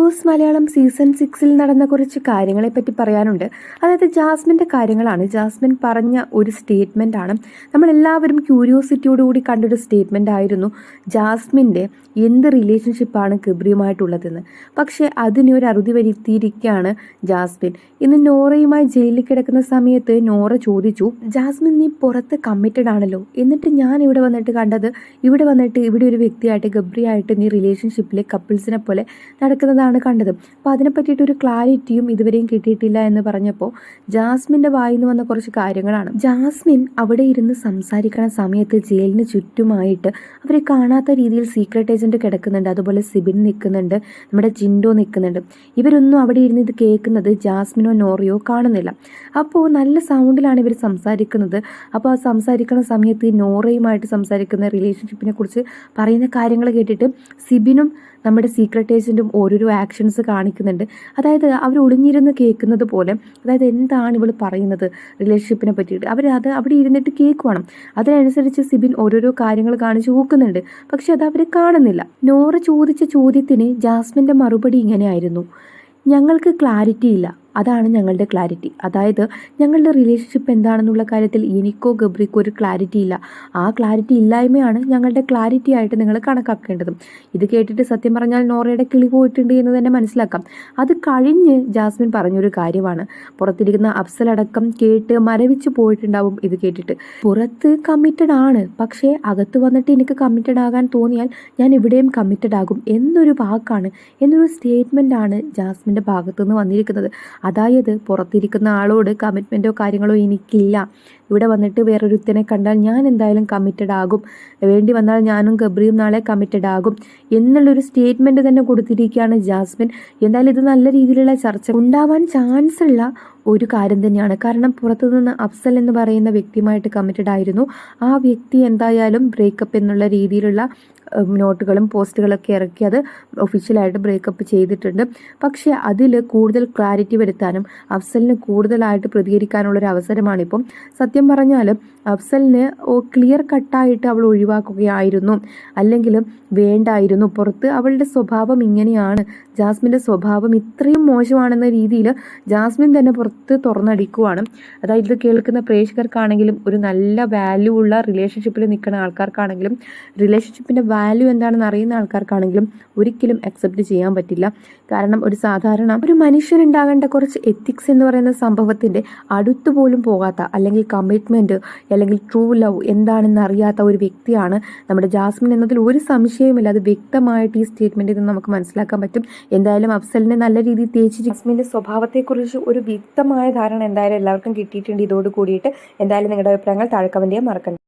Boss Malayalam season സിക്സിൽ നടന്ന കുറച്ച് കാര്യങ്ങളെപ്പറ്റി പറയാനുണ്ട്. അതായത് ജാസ്മിന്റെ കാര്യങ്ങളാണ്. ജാസ്മിൻ പറഞ്ഞ ഒരു സ്റ്റേറ്റ്മെന്റ് ആണ്. നമ്മളെല്ലാവരും ക്യൂരിയോസിറ്റിയോടുകൂടി കണ്ടൊരു സ്റ്റേറ്റ്മെന്റ് ആയിരുന്നു ജാസ്മിന്റെ എന്ത് റിലേഷൻഷിപ്പാണ് ഗബ്രിയുമായിട്ടുള്ളതെന്ന് പക്ഷേ അതിനെ ഒരു അറുതി വരുത്തിയിരിക്കുകയാണ് ജാസ്മിൻ. ഇന്ന് നോറയുമായി ജയിലിൽ കിടക്കുന്ന സമയത്ത് നോറ ചോദിച്ചു ജാസ്മിൻ നീ പുറത്ത് കമ്മിറ്റഡ് ആണല്ലോ. എന്നിട്ട് ഞാൻ ഇവിടെ വന്നിട്ട് കണ്ടത് ഇവിടെ വന്നിട്ട് ഇവിടെ ഒരു വ്യക്തിയായിട്ട് ഗബ്രിയായിട്ട് നീ റിലേഷൻഷിപ്പിലെ കപ്പിൾസിനെ പോലെ നടക്കുന്നതാണ് കണ്ടത്. അപ്പോൾ അതിനെ പറ്റിയിട്ട് ഒരു ക്ലാരിറ്റിയും ഇതുവരെയും കിട്ടിയിട്ടില്ല എന്ന് പറഞ്ഞപ്പോൾ ജാസ്മിന്റെ വായിൽ നിന്ന് വന്ന കുറച്ച് കാര്യങ്ങളാണ്. ജാസ്മിൻ അവിടെ ഇരുന്ന് സംസാരിക്കണ സമയത്ത് ജയിലിന് ചുറ്റുമായിട്ട് അവരെ കാണാത്ത രീതിയിൽ സീക്രട്ട് ഏജന്റ് കിടക്കുന്നുണ്ട്. അതുപോലെ സിബിൻ നിൽക്കുന്നുണ്ട്. നമ്മുടെ ജിൻഡോ നിൽക്കുന്നുണ്ട്. ഇവരൊന്നും അവിടെ ഇരുന്ന് ഇത് കേൾക്കുന്നത് ജാസ്മിനോ നോറിയോ കാണുന്നില്ല. അപ്പോൾ നല്ല സൗണ്ടിലാണ് ഇവർ സംസാരിക്കുന്നത്. അപ്പോൾ ആ സംസാരിക്കുന്ന സമയത്ത് നോറയുമായിട്ട് സംസാരിക്കുന്ന റിലേഷൻഷിപ്പിനെ കുറിച്ച് പറയുന്ന കാര്യങ്ങൾ കേട്ടിട്ട് സിബിനും നമ്മുടെ സീക്രട്ട് ഏജന്റും ഓരോരോ ആക്ഷൻസ് കാണിക്കുന്നുണ്ട്. അതായത് അവർ ഒളിഞ്ഞിരുന്ന് കേൾക്കുന്നത് പോലെ അതായത് എന്താണ് ഇവൾ പറയുന്നത് റിലേഷൻഷിപ്പിനെ പറ്റിയിട്ട്. അവർ അത് അവിടെ ഇരുന്നിട്ട് കേൾക്കുവാണ്. അതിനനുസരിച്ച് സിബിൻ ഓരോരോ കാര്യങ്ങൾ കാണിച്ചു നോക്കുന്നുണ്ട് പക്ഷെ അത് അവർ കാണുന്നില്ല. നോറ ചോദിച്ച ചോദ്യത്തിന് ജാസ്മിന്റെ മറുപടി ഇങ്ങനെയായിരുന്നു. ഞങ്ങൾക്ക് ക്ലാരിറ്റി ഇല്ല. അതാണ് ഞങ്ങളുടെ ക്ലാരിറ്റി അതായത് ഞങ്ങളുടെ റിലേഷൻഷിപ്പ് എന്താണെന്നുള്ള കാര്യത്തിൽ എനിക്കോ ഗബ്രിക്കോ ഒരു ക്ലാരിറ്റി ഇല്ല. ആ ക്ലാരിറ്റി ഇല്ലായ്മയാണ് ഞങ്ങളുടെ ക്ലാരിറ്റി ആയിട്ട് നിങ്ങൾ കണക്കാക്കേണ്ടതും. ഇത് കേട്ടിട്ട് സത്യം പറഞ്ഞാൽ നോറയുടെ കിളി പോയിട്ടുണ്ട് എന്ന് തന്നെ മനസ്സിലാക്കാം. അത് കഴിഞ്ഞ് ജാസ്മിൻ പറഞ്ഞൊരു കാര്യമാണ്. പുറത്തിരിക്കുന്ന അഫ്സലടക്കം കേട്ട് മരവിച്ച് പോയിട്ടുണ്ടാവും ഇത് കേട്ടിട്ട്. പുറത്ത് കമ്മിറ്റഡ് ആണ്. പക്ഷേ അകത്ത് വന്നിട്ട് എനിക്ക് കമ്മിറ്റഡ് ആകാൻ തോന്നിയാൽ ഞാൻ ഇവിടെയും കമ്മിറ്റഡ് ആകും എന്നൊരു വാക്കാണ് എന്നൊരു സ്റ്റേറ്റ്മെന്റ് ആണ് ജാസ്മിന്റെ ഭാഗത്തുനിന്ന് വന്നിരിക്കുന്നത്. അതായത് പുറത്തിരിക്കുന്ന ആളോട് കമ്മിറ്റ്മെന്റോ കാര്യങ്ങളോ എനിക്കില്ല. ഇവിടെ വന്നിട്ട് വേറൊരുത്തനെ കണ്ടാൽ ഞാൻ എന്തായാലും കമ്മിറ്റഡ് ആകും. വേണ്ടി വന്നാൽ ഞാനും ഗബ്രിയും നാളെ കമ്മിറ്റഡ് ആകും. എന്നുള്ളൊരു സ്റ്റേറ്റ്മെന്റ് തന്നെ കൊടുത്തിരിക്കുകയാണ് ജാസ്മിൻ. എന്തായാലും ഇത് നല്ല രീതിയിലുള്ള ചർച്ച. ഉണ്ടാവാൻ ചാൻസ് ഉള്ള ഒരു കാര്യം തന്നെയാണ്. കാരണം പുറത്തുനിന്ന് അഫ്സൽ എന്ന് പറയുന്ന വ്യക്തിയുമായിട്ട് കമ്മിറ്റഡ് ആയിരുന്നു. ആ വ്യക്തി എന്തായാലും ബ്രേക്കപ്പ് എന്നുള്ള രീതിയിലുള്ള നോട്ടുകളും പോസ്റ്റുകളൊക്കെ ഇറക്കി അത് ഒഫീഷ്യലായിട്ട് ബ്രേക്കപ്പ് ചെയ്തിട്ടുണ്ട്. പക്ഷേ അതിൽ കൂടുതൽ ക്ലാരിറ്റി വരുത്താനും അഫ്സലിന് കൂടുതലായിട്ട് പ്രതികരിക്കാനുള്ളൊരു അവസരമാണിപ്പം. സത്യം പറഞ്ഞാൽ അഫ്സലിന് ക്ലിയർ കട്ടായിട്ട് അവൾ ഒഴിവാക്കുകയായിരുന്നു. അല്ലെങ്കിൽ വേണ്ടായിരുന്നു. പുറത്ത് അവളുടെ സ്വഭാവം ഇങ്ങനെയാണ്. ജാസ്മിന്റെ സ്വഭാവം ഇത്രയും മോശമാണെന്ന രീതിയിൽ ജാസ്മിൻ തന്നെ പുറത്ത് തുറന്നടിക്കുവാണ്. അതായത് ഇത് കേൾക്കുന്ന പ്രേക്ഷകർക്കാണെങ്കിലും ഒരു നല്ല വാല്യൂ ഉള്ള റിലേഷൻഷിപ്പിൽ നിൽക്കുന്ന ആൾക്കാർക്കാണെങ്കിലും റിലേഷൻഷിപ്പിന്റെ വാല്യൂ എന്താണെന്ന് അറിയുന്ന ആൾക്കാർക്കാണെങ്കിലും ഒരിക്കലും അക്സെപ്റ്റ് ചെയ്യാൻ പറ്റില്ല. കാരണം ഒരു സാധാരണ ഒരു മനുഷ്യൻ മനുഷ്യനുണ്ടാകേണ്ട കുറച്ച് എത്തിക്സ് എന്ന് പറയുന്ന സംഭവത്തിന്റെ അടുത്തു പോലും പോകാത്ത അല്ലെങ്കിൽ കമ്മിറ്റ്മെന്റ് അല്ലെങ്കിൽ ട്രൂ ലവ് എന്താണെന്ന് അറിയാത്ത ഒരു വ്യക്തിയാണ് നമ്മുടെ ജാസ്മിൻ എന്നതിൽ ഒരു സംശയവുമില്ല. അത് വ്യക്തമായിട്ട് ഈ സ്റ്റേറ്റ്മെന്റിൽ നിന്ന് നമുക്ക് മനസ്സിലാക്കാൻ പറ്റും. എന്തായാലും അഫ്സലിനെ നല്ല രീതിയിൽ തേച്ച് ജാസ്മിന്റെ സ്വഭാവത്തെക്കുറിച്ച് ഒരു വ്യക്തമായ ധാരണ എന്തായാലും എല്ലാവർക്കും കിട്ടിയിട്ടുണ്ട്. ഇതോട് കൂടിയിട്ട് എന്തായാലും നിങ്ങളുടെ അഭിപ്രായങ്ങൾ താഴെ കമന്റ് മറക്കണ്ട.